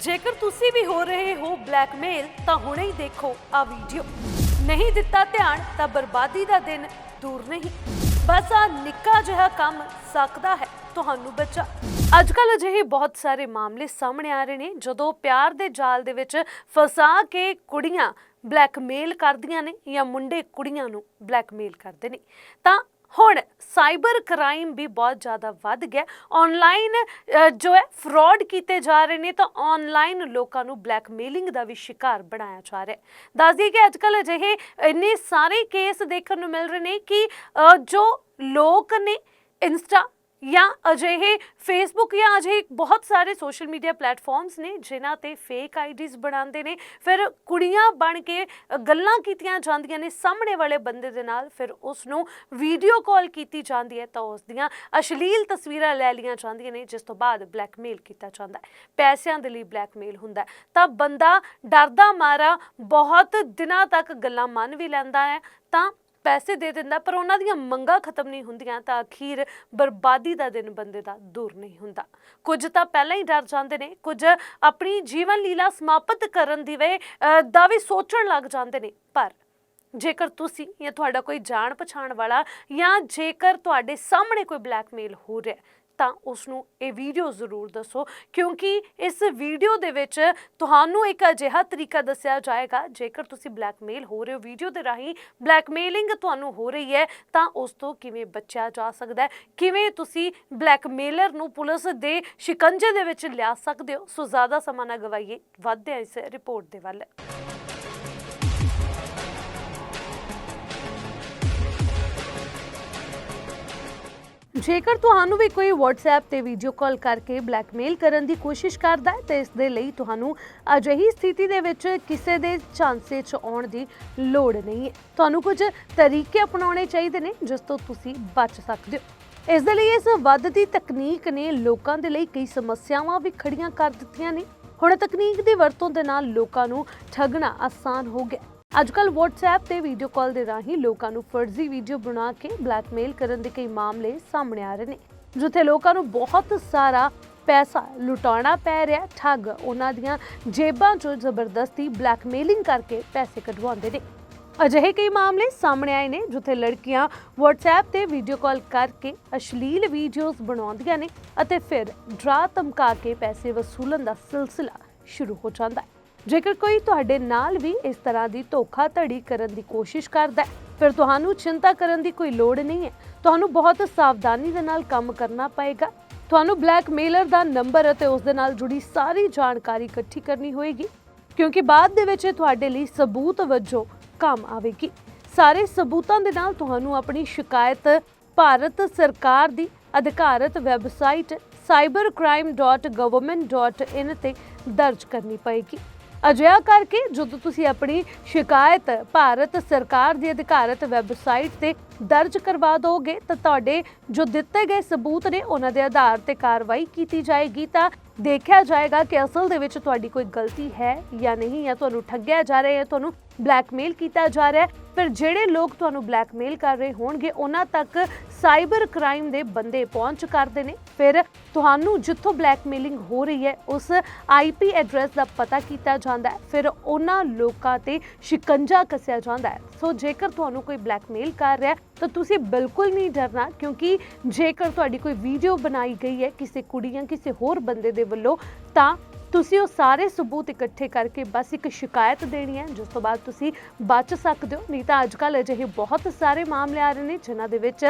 ਜੇਕਰ ਤੁਸੀਂ ਵੀ ਹੋ ਰਹੇ ਹੋ ਬਲੈਕਮੇਲ, ਤਾਂ ਹੁਣੇ ਹੀ ਦੇਖੋ ਆ ਵੀਡੀਓ। ਨਹੀਂ ਦਿੱਤਾ ਧਿਆਨ, ਤਾਂ ਬਰਬਾਦੀ ਦਾ ਦਿਨ ਦੂਰ ਨਹੀਂ। ਬਸ ਆ ਨਿੱਕਾ ਜਿਹਾ ਕੰਮ ਸਕਦਾ ਹੈ, ਤੁਹਾਨੂੰ ਬਚਾ। ਅੱਜ ਕੱਲ ਅਜਿਹੇ ਬਹੁਤ ਸਾਰੇ ਮਾਮਲੇ ਸਾਹਮਣੇ ਆ ਰਹੇ ਨੇ, ਜਦੋਂ ਪਿਆਰ ਦੇ ਜਾਲ ਦੇ ਵਿੱਚ ਫਸਾ ਕੇ ਕੁੜੀਆਂ ਬਲੈਕਮੇਲ ਕਰਦੀਆਂ ਨੇ ਜਾਂ ਮੁੰਡੇ ਕੁੜੀਆਂ ਨੂੰ ਬਲੈਕਮੇਲ ਕਰਦੇ ਨੇ। ਤਾਂ ਹੁਣ ਸਾਈਬਰ ਕ੍ਰਾਈਮ ਵੀ ਬਹੁਤ ਜ਼ਿਆਦਾ ਵੱਧ ਗਿਆ। ਆਨਲਾਈਨ ਜੋ ਹੈ ਫਰਾਡ ਕੀਤੇ ਜਾ ਰਹੇ ਨੇ ਤਾਂ ਆਨਲਾਈਨ ਲੋਕਾਂ ਨੂੰ ਬਲੈਕਮੇਲਿੰਗ ਦਾ ਵੀ ਸ਼ਿਕਾਰ ਬਣਾਇਆ ਜਾ ਰਿਹਾ ਹੈ। ਦੱਸ ਦਈਏ ਕਿ ਅੱਜਕੱਲ ਅਜਿਹੇ ਇੰਨੇ ਸਾਰੇ ਕੇਸ ਦੇਖਣ ਨੂੰ ਮਿਲ ਰਹੇ ਨੇ ਕਿ ਜੋ ਲੋਕ ਨੇ, ਇੰਸਟਾ ਜਾਂ ਅਜਿਹੇ ਫੇਸਬੁੱਕ ਜਾਂ ਅਜਿਹੇ ਬਹੁਤ ਸਾਰੇ ਸੋਸ਼ਲ ਮੀਡੀਆ ਪਲੇਟਫਾਰਮਸ ਨੇ ਜਿਨ੍ਹਾਂ ਤੇ ਫੇਕ ਆਈਡੀਜ਼ ਬਣਾਉਂਦੇ ਨੇ। ਫਿਰ ਕੁੜੀਆਂ ਬਣ ਕੇ ਗੱਲਾਂ ਕੀਤੀਆਂ ਜਾਂਦੀਆਂ ਨੇ ਸਾਹਮਣੇ ਵਾਲੇ ਬੰਦੇ ਦੇ ਨਾਲ, ਫਿਰ ਉਸ ਨੂੰ ਵੀਡੀਓ ਕਾਲ ਕੀਤੀ ਜਾਂਦੀ ਹੈ ਤਾਂ ਉਸ ਦੀਆਂ ਅਸ਼ਲੀਲ ਤਸਵੀਰਾਂ ਲੈ ਲਈਆਂ ਜਾਂਦੀਆਂ ਨੇ, ਜਿਸ ਤੋਂ ਬਾਅਦ ਬਲੈਕਮੇਲ ਕੀਤਾ ਜਾਂਦਾ ਹੈ। ਪੈਸਿਆਂ ਦੇ ਲਈ ਬਲੈਕਮੇਲ ਹੁੰਦਾ ਤਾਂ ਬੰਦਾ ਡਰਦਾ ਮਾਰਾ ਬਹੁਤ ਦਿਨਾਂ ਤੱਕ ਗੱਲਾਂ ਮੰਨ ਵੀ ਲੈਂਦਾ ਹੈ ਤਾਂ ਪੈਸੇ ਦੇ ਦਿੰਦਾ, ਪਰ ਉਹਨਾਂ ਦੀਆਂ ਮੰਗਾਂ ਖਤਮ ਨਹੀਂ ਹੁੰਦੀਆਂ ਤਾਂ ਅਖੀਰ ਬਰਬਾਦੀ ਦਾ ਦਿਨ ਬੰਦੇ ਦਾ ਦੂਰ ਨਹੀਂ ਹੁੰਦਾ। ਕੁਝ ਤਾਂ ਪਹਿਲਾਂ ਹੀ ਡਰ ਜਾਂਦੇ ਨੇ, ਕੁਝ ਆਪਣੀ ਜੀਵਨ ਲੀਲਾ ਸਮਾਪਤ ਕਰਨ ਦੀ ਵੇ ਦਾ ਵੀ ਸੋਚਣ ਲੱਗ ਜਾਂਦੇ ਨੇ। ਪਰ ਜੇਕਰ ਤੁਸੀਂ ਜਾਂ ਤੁਹਾਡਾ ਕੋਈ ਜਾਣ ਪਛਾਣ ਵਾਲਾ ਜਾਂ ਜੇਕਰ ਤੁਹਾਡੇ ਸਾਹਮਣੇ ਕੋਈ ਬਲੈਕਮੇਲ ਹੋ ਰਿਹਾ ਤਾਂ ਉਸ ਨੂੰ ਇਹ ਵੀਡੀਓ ਜ਼ਰੂਰ ਦੱਸੋ, ਕਿਉਂਕਿ ਇਸ ਵੀਡੀਓ ਦੇ ਵਿੱਚ ਤੁਹਾਨੂੰ ਇੱਕ ਅਜਿਹਾ ਤਰੀਕਾ ਦੱਸਿਆ ਜਾਏਗਾ, ਜੇਕਰ ਤੁਸੀਂ ਬਲੈਕਮੇਲ ਹੋ ਰਹੇ ਹੋ ਵੀਡੀਓ ਦੇ ਰਾਹੀਂ ਬਲੈਕਮੇਲਿੰਗ ਤੁਹਾਨੂੰ ਹੋ ਰਹੀ ਹੈ, ਤਾਂ ਉਸ ਤੋਂ ਕਿਵੇਂ ਬਚਿਆ ਜਾ ਸਕਦਾ ਹੈ? ਕਿਵੇਂ ਤੁਸੀਂ ਬਲੈਕਮੇਲਰ ਨੂੰ ਪੁਲਿਸ ਦੇ ਸ਼ਿਕੰਜੇ ਦੇ ਵਿੱਚ ਲਿਆ ਸਕਦੇ ਹੋ? ਸੋ ਜ਼ਿਆਦਾ ਸਮਾਂ ਨਾ ਗਵਾਈਏ, ਵੱਧਦੇ ਹਾਂ ਇਸ ਰਿਪੋਰਟ ਦੇ ਵੱਲ। ਜੇਕਰ ਤੁਹਾਨੂੰ ਵੀ ਕੋਈ WhatsApp ਤੇ ਵੀਡੀਓ ਕਾਲ ਕਰਕੇ ਬਲੈਕਮੇਲ ਕਰਨ ਦੀ ਕੋਸ਼ਿਸ਼ ਕਰਦਾ ਹੈ, ਤਾਂ ਇਸ ਦੇ ਲਈ ਤੁਹਾਨੂੰ ਅਜਿਹੀ ਸਥਿਤੀ ਦੇ ਵਿੱਚ ਕਿਸੇ ਦੇ ਝਾਂਸੇ 'ਚ ਆਉਣ ਦੀ ਲੋੜ ਨਹੀਂ ਹੈ। ਤੁਹਾਨੂੰ ਕੁਝ ਤਰੀਕੇ ਅਪਣਾਉਣੇ ਚਾਹੀਦੇ ਨੇ, ਜਿਸ ਤੋਂ ਤੁਸੀਂ ਬਚ ਸਕਦੇ ਹੋ। ਇਸ ਦੇ ਲਈ ਇਸ ਵੱਧਦੀ ਤਕਨੀਕ ਨੇ ਲੋਕਾਂ ਦੇ ਲਈ ਕਈ ਸਮੱਸਿਆਵਾਂ ਵੀ ਖੜੀਆਂ ਕਰ ਦਿੱਤੀਆਂ ਨੇ। ਹੁਣ ਤਕਨੀਕ ਦੀ ਵਰਤੋਂ ਦੇ ਨਾਲ ਲੋਕਾਂ ਨੂੰ ਠੱਗਣਾ ਆਸਾਨ ਹੋ ਗਿਆ। ਅੱਜਕੱਲ WhatsApp ਤੇ ਵੀਡੀਓ ਕਾਲ ਦੇ ਰਾਹੀਂ ਲੋਕਾਂ ਨੂੰ ਫਰਜ਼ੀ ਵੀਡੀਓ ਬਣਾ ਕੇ ਬਲੈਕਮੇਲ ਕਰਨ ਦੇ ਕਈ ਮਾਮਲੇ ਸਾਹਮਣੇ ਆ ਰਹੇ ਨੇ। ਜਿੱਥੇ ਲੋਕਾਂ ਨੂੰ ਬਹੁਤ ਸਾਰਾ ਪੈਸਾ ਲੁਟਾਉਣਾ ਪੈ ਰਿਹਾ, ਠੱਗ ਉਹਨਾਂ ਦੀਆਂ ਜੇਬਾਂ 'ਚੋਂ ਜ਼ਬਰਦਸਤੀ ਬਲੈਕਮੇਲਿੰਗ ਕਰਕੇ ਪੈਸੇ ਕਢਵਾਉਂਦੇ ਨੇ। ਅਜਿਹੇ ਕਈ ਮਾਮਲੇ ਸਾਹਮਣੇ ਆਏ ਨੇ, ਜਿੱਥੇ ਲੜਕੀਆਂ WhatsApp ਤੇ ਵੀਡੀਓ ਕਾਲ ਕਰਕੇ ਅਸ਼ਲੀਲ ਵੀਡੀਓਜ਼ ਬਣਾਉਂਦੀਆਂ ਨੇ ਅਤੇ ਫਿਰ ਡਰਾ ਧਮਕਾ ਕੇ ਪੈਸੇ ਵਸੂਲਣ ਦਾ ਸਿਲਸਿਲਾ ਸ਼ੁਰੂ ਹੋ ਜਾਂਦਾ ਹੈ। ਜੇਕਰ ਕੋਈ ਤੁਹਾਡੇ ਨਾਲ ਵੀ ਇਸ ਤਰ੍ਹਾਂ ਦੀ ਧੋਖਾ ਧੜੀ ਕਰਨ ਦੀ ਕੋਸ਼ਿਸ਼ ਕਰਦਾ ਹੈ, ਫਿਰ ਤੁਹਾਨੂੰ ਚਿੰਤਾ ਕਰਨ ਦੀ ਕੋਈ ਲੋੜ ਨਹੀਂ ਹੈ। ਤੁਹਾਨੂੰ ਬਹੁਤ ਸਾਵਧਾਨੀ ਦੇ ਨਾਲ ਕੰਮ ਕਰਨਾ ਪਏਗਾ। ਤੁਹਾਨੂੰ ਬਲੈਕਮੇਲਰ ਦਾ ਨੰਬਰ ਅਤੇ ਉਸ ਦੇ ਨਾਲ ਜੁੜੀ ਸਾਰੀ ਜਾਣਕਾਰੀ ਇਕੱਠੀ ਕਰਨੀ ਹੋਏਗੀ, ਕਿਉਂਕਿ ਬਾਅਦ ਦੇ ਵਿੱਚ ਇਹ ਤੁਹਾਡੇ ਲਈ ਸਬੂਤ ਵਜੋਂ ਕੰਮ ਆਵੇਗੀ। ਸਾਰੇ ਸਬੂਤਾਂ ਦੇ ਨਾਲ ਤੁਹਾਨੂੰ ਆਪਣੀ ਸ਼ਿਕਾਇਤ ਭਾਰਤ ਸਰਕਾਰ ਦੀ ਅਧਿਕਾਰਤ ਵੈਬਸਾਈਟ cybercrime.government.in ਤੇ ਦਰਜ ਕਰਨੀ ਪਏਗੀ। ਅਜਿਹਾ ਕਰਕੇ ਜਦੋਂ ਤੁਸੀਂ ਆਪਣੀ ਸ਼ਿਕਾਇਤ ਭਾਰਤ ਸਰਕਾਰ ਦੀ ਅਧਿਕਾਰਤ ਵੈਬਸਾਈਟ ਤੇ ਦਰਜ ਕਰਵਾ ਦੋਗੇ ਤਾਂ ਤੁਹਾਡੇ ਜੋ ਦਿੱਤੇ ਗਏ ਸਬੂਤ ਨੇ ਉਹਨਾਂ ਦੇ ਆਧਾਰ ਤੇ ਕਾਰਵਾਈ ਕੀਤੀ ਜਾਏਗੀ ਤਾਂ ਦੇਖਿਆ ਜਾਏਗਾ ਕਿ ਅਸਲ ਦੇ ਵਿੱਚ ਤੁਹਾਡੀ ਕੋਈ ਗਲਤੀ ਹੈ ਜਾਂ ਨਹੀਂ ਜਾਂ ਤੁਹਾਨੂੰ ਠੱਗਿਆ ਜਾ ਰਿਹਾ ਹੈ ਤੁਹਾਨੂੰ ਬਲੈਕਮੇਲ ਕੀਤਾ ਜਾ ਰਿਹਾ ਹੈ। ਫਿਰ ਜਿਹੜੇ ਲੋਕ ਤੁਹਾਨੂੰ ਬਲੈਕਮੇਲ ਕਰ ਰਹੇ ਹੋਣਗੇ, ਉਹਨਾਂ ਤੱਕ ਸਾਈਬਰ ਕ੍ਰਾਈਮ ਦੇ ਬੰਦੇ ਪਹੁੰਚ ਕਰਦੇ ਨੇ। ਫਿਰ ਤੁਹਾਨੂੰ ਜਿੱਥੋਂ ਬਲੈਕਮੇਲਿੰਗ ਹੋ ਰਹੀ ਹੈ, ਉਸ ਆਈਪੀ ਐਡਰੈਸ ਦਾ ਪਤਾ ਕੀਤਾ ਜਾਂਦਾ ਹੈ। ਫਿਰ ਉਹਨਾਂ ਲੋਕਾਂ ਤੇ ਸ਼ਿਕੰਜਾ ਕੱਸਿਆ ਜਾਂਦਾ ਹੈ। ਸੋ ਜੇਕਰ ਤੁਹਾਨੂੰ ਕੋਈ ਬਲੈਕਮੇਲ ਕਰ ਰਿਹਾ ਹੈ, ਤਾਂ ਤੁਸੀਂ ਬਿਲਕੁਲ ਨਹੀਂ ਡਰਨਾ, ਕਿਉਂਕਿ ਜੇਕਰ ਤੁਹਾਡੀ ਕੋਈ ਵੀਡੀਓ ਬਣਾਈ ਗਈ ਹੈ ਕਿਸੇ ਕੁੜੀ ਜਾਂ ਕਿਸੇ ਹੋਰ ਬੰਦੇ ਦੇ ਵੱਲੋਂ, ਤਾਂ ਤੁਸੀਂ ਉਹ ਸਾਰੇ ਸਬੂਤ ਇਕੱਠੇ ਕਰਕੇ ਬਸ ਇੱਕ ਸ਼ਿਕਾਇਤ ਦੇਣੀ ਹੈ, ਜਿਸ ਤੋਂ ਬਾਅਦ ਤੁਸੀਂ ਬਚ ਸਕਦੇ ਹੋ। ਨਹੀਂ ਤਾਂ ਅੱਜਕੱਲ ਅਜਿਹੇ ਬਹੁਤ ਸਾਰੇ ਮਾਮਲੇ ਆ ਰਹੇ ਨੇ, ਜਿਨ੍ਹਾਂ ਦੇ ਵਿੱਚ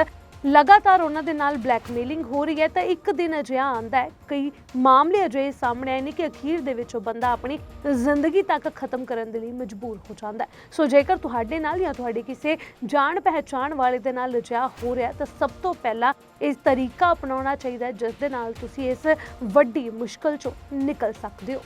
ਲਗਾਤਾਰ ਉਹਨਾਂ ਦੇ ਨਾਲ ਬਲੈਕਮੇਲਿੰਗ ਹੋ ਰਹੀ ਹੈ ਤਾਂ ਇੱਕ ਦਿਨ ਅਜਿਹਾ ਆਂਦਾ ਹੈ। ਕਈ ਮਾਮਲੇ ਅਜਿਹੇ ਸਾਹਮਣੇ ਆਏ ਨੇ ਕਿ ਅਖੀਰ ਦੇ ਵਿੱਚ ਉਹ ਬੰਦਾ ਆਪਣੀ ਜ਼ਿੰਦਗੀ ਤੱਕ ਖਤਮ ਕਰਨ ਦੇ ਲਈ ਮਜਬੂਰ ਹੋ ਜਾਂਦਾ ਹੈ। ਸੋ ਜੇਕਰ ਤੁਹਾਡੇ ਨਾਲ ਜਾਂ ਤੁਹਾਡੇ ਕਿਸੇ ਜਾਣ ਪਹਿਚਾਣ ਵਾਲੇ ਦੇ ਨਾਲ ਅਜਿਹਾ ਹੋ ਰਿਹਾ ਤਾਂ ਸਭ ਤੋਂ ਪਹਿਲਾਂ ਇਸ ਤਰੀਕਾ ਅਪਣਾਉਣਾ ਚਾਹੀਦਾ ਹੈ, ਜਿਸ ਦੇ ਨਾਲ ਤੁਸੀਂ ਇਸ ਵੱਡੀ ਮੁਸ਼ਕਲ ਚੋਂ ਨਿਕਲ ਸਕਦੇ ਹੋ।